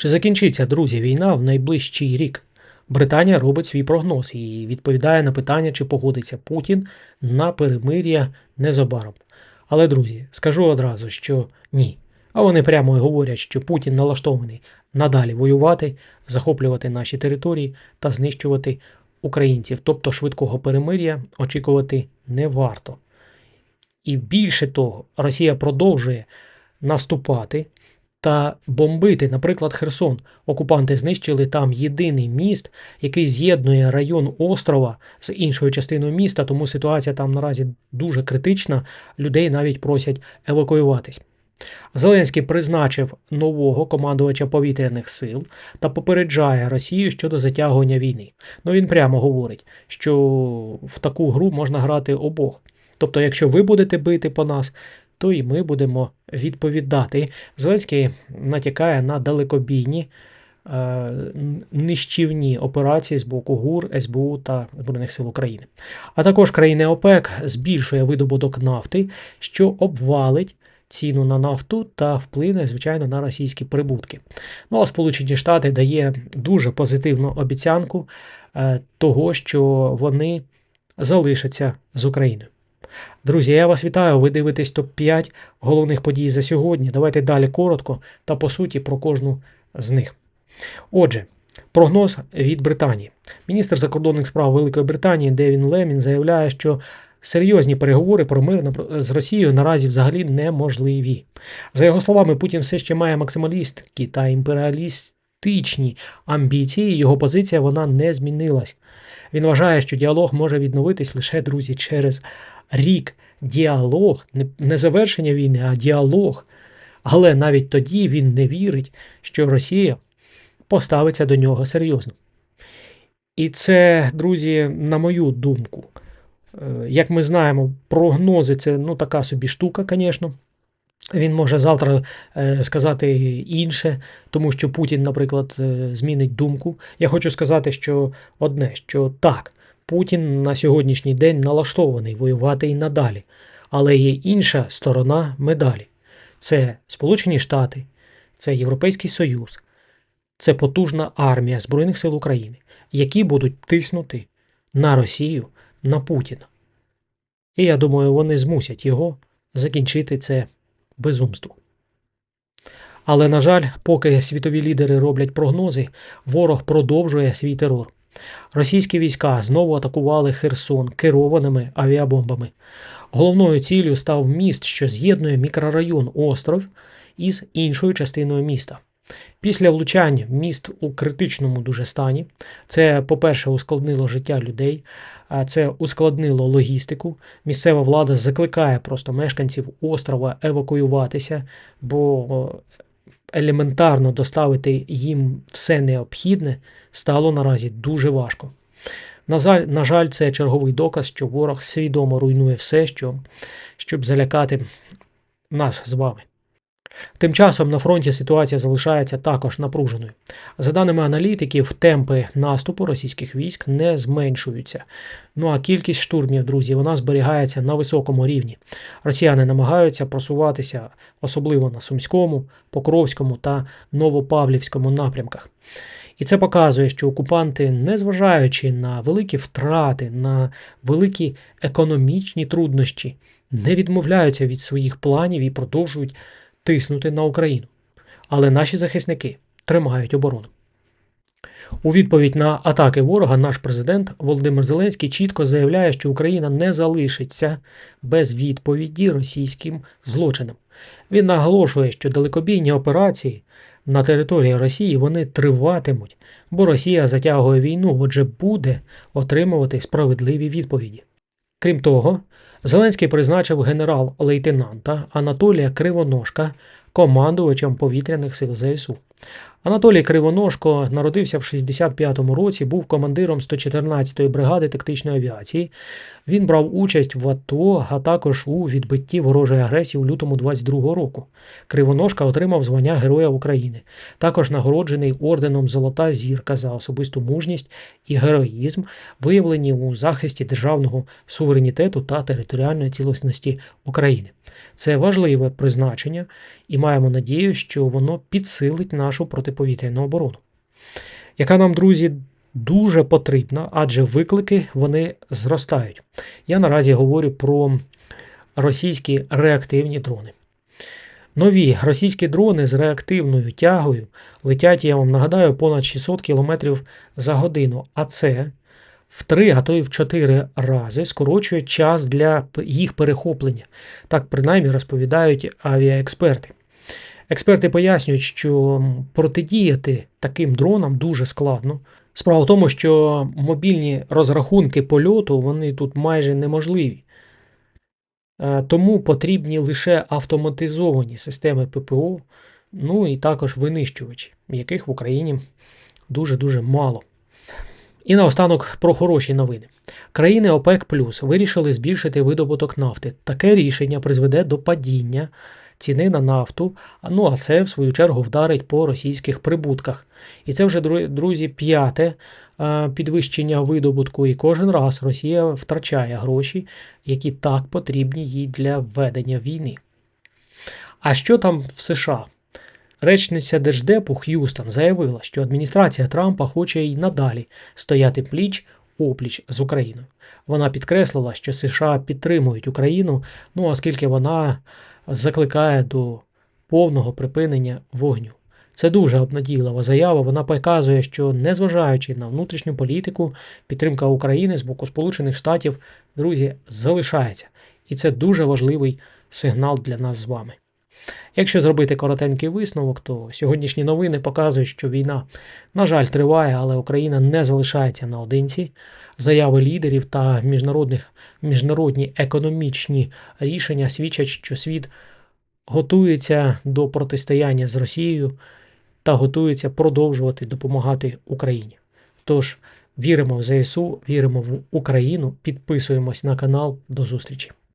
Чи закінчиться, друзі, війна в найближчий рік? Британія робить свій прогноз і відповідає на питання, чи погодиться Путін на перемир'я незабаром. Але, друзі, скажу одразу, що ні. А вони прямо і говорять, що Путін налаштований надалі воювати, захоплювати наші території та знищувати українців. Тобто швидкого перемир'я очікувати не варто. І більше того, Росія продовжує наступати та бомбити, наприклад, Херсон. Окупанти знищили там єдиний міст, який з'єднує район острова з іншою частиною міста, тому ситуація там наразі дуже критична. Людей навіть просять евакуюватись. Зеленський призначив нового командувача повітряних сил та попереджає Росію щодо затягування війни. Ну він прямо говорить, що в таку гру можна грати обох. Тобто, якщо ви будете бити по нас, то і ми будемо відповідати. Зеленський натякає на далекобійні е, нищівні операції з боку ГУР, СБУ та Збройних сил України. А також країни ОПЕК збільшує видобуток нафти, що обвалить. Ціну на нафту та вплине, звичайно, на російські прибутки. Ну а Сполучені Штати дає дуже позитивну обіцянку е, того, що вони залишаться з Україною. Друзі, я вас вітаю. Ви дивитесь топ-5 головних подій за сьогодні. Давайте далі коротко та по суті про кожну з них. Отже, прогноз від Британії. Міністр закордонних справ Великої Британії Девін Лемін заявляє, що серйозні переговори про мир з Росією наразі взагалі неможливі. За його словами, Путін все ще має максималістські та імперіалістичні амбіції. Його позиція вона не змінилась. Він вважає, що діалог може відновитись лише друзі через рік. Діалог, не завершення війни, а діалог. Але навіть тоді він не вірить, що Росія поставиться до нього серйозно. І це, друзі, на мою думку, е, як ми знаємо, прогнози це ну, така собі штука, звісно. Він може завтра е, сказати інше, тому що Путін, наприклад, е, змінить думку. Я хочу сказати, що одне, що так, Путін на сьогоднішній день налаштований воювати і надалі, але є інша сторона медалі. Це Сполучені Штати, це Європейський Союз, це потужна армія Збройних сил України, які будуть тиснути на Росію, на Путіна. І я думаю, вони змусять його закінчити це безумство. Але, на жаль, поки світові лідери роблять прогнози, ворог продовжує свій терор. Російські війська знову атакували Херсон керованими авіабомбами. Головною ціллю став міст, що з'єднує мікрорайон Остров із іншою частиною міста. Після влучань міст у критичному дуже стані. Це, по-перше, ускладнило життя людей, це ускладнило логістику. Місцева влада закликає просто мешканців острова евакуюватися, бо елементарно доставити їм все необхідне стало наразі дуже важко. На жаль, це черговий доказ, що ворог свідомо руйнує все, що, щоб залякати нас з вами. Тим часом на фронті ситуація залишається також напруженою. За даними аналітиків, темпи наступу російських військ не зменшуються. Ну а кількість штурмів, друзі, вона зберігається на високому рівні. Росіяни намагаються просуватися особливо на Сумському, Покровському та Новопавлівському напрямках. І це показує, що окупанти, незважаючи на великі втрати, на великі економічні труднощі, не відмовляються від своїх планів і продовжують тиснути на Україну. Але наші захисники тримають оборону. У відповідь на атаки ворога наш президент Володимир Зеленський чітко заявляє, що Україна не залишиться без відповіді російським злочинам. Він наголошує, що далекобійні операції на території Росії вони триватимуть, бо Росія затягує війну, отже, буде отримувати справедливі відповіді. Крім того, Зеленський призначив генерал-лейтенанта Анатолія Кривоножка командувачем повітряних сил ЗСУ. Анатолій Кривоножко народився в 65-му році, був командиром 114-ї бригади тактичної авіації. Він брав участь в АТО, а також у відбитті ворожої агресії у лютому 22-го року. Кривоножка отримав звання Героя України, також нагороджений орденом Золота зірка за особисту мужність і героїзм, виявлені у захисті державного суверенітету та територіальної цілісності України. Це важливе призначення, і маємо надію, що воно підсилить нашу протиповітряну оборону, яка нам, друзі, дуже потрібна, адже виклики вони зростають. Я наразі говорю про російські реактивні дрони. Нові російські дрони з реактивною тягою летять, я вам нагадаю, понад 600 км за годину. А це в 3, а то й в 4 рази скорочує час для їх перехоплення. Так принаймні розповідають авіаексперти. Експерти пояснюють, що протидіяти таким дронам дуже складно. Справа в тому, що мобільні розрахунки польоту вони тут майже неможливі. Е, Тому потрібні лише автоматизовані системи ППО, ну і також винищувачі, яких в Україні дуже-дуже мало. І наостанок про хороші новини. Країни ОПЕК Плюс вирішили збільшити видобуток нафти. Таке рішення призведе до падіння ціни на нафту. Ну а це, в свою чергу, вдарить по російських прибутках. І це вже, друзі, п'яте е, підвищення видобутку. І кожен раз Росія втрачає гроші, які так потрібні їй для ведення війни. А що там в США? Речниця Держдепу Х'юстон заявила, що адміністрація Трампа хоче й надалі стояти пліч опліч з Україною. Вона підкреслила, що США підтримують Україну, ну оскільки вона закликає до повного припинення вогню. Це дуже обнадійлива заява. Вона показує, що незважаючи на внутрішню політику, підтримка України з боку Сполучених Штатів, друзі, залишається. І це дуже важливий сигнал для нас з вами. Якщо зробити коротенький висновок, то сьогоднішні новини показують, що війна, на жаль, триває, але Україна не залишається наодинці. Заяви лідерів та міжнародних, міжнародні економічні рішення свідчать, що світ готується до протистояння з Росією та готується продовжувати допомагати Україні. Тож віримо в ЗСУ, віримо в Україну, підписуємось на канал. До зустрічі!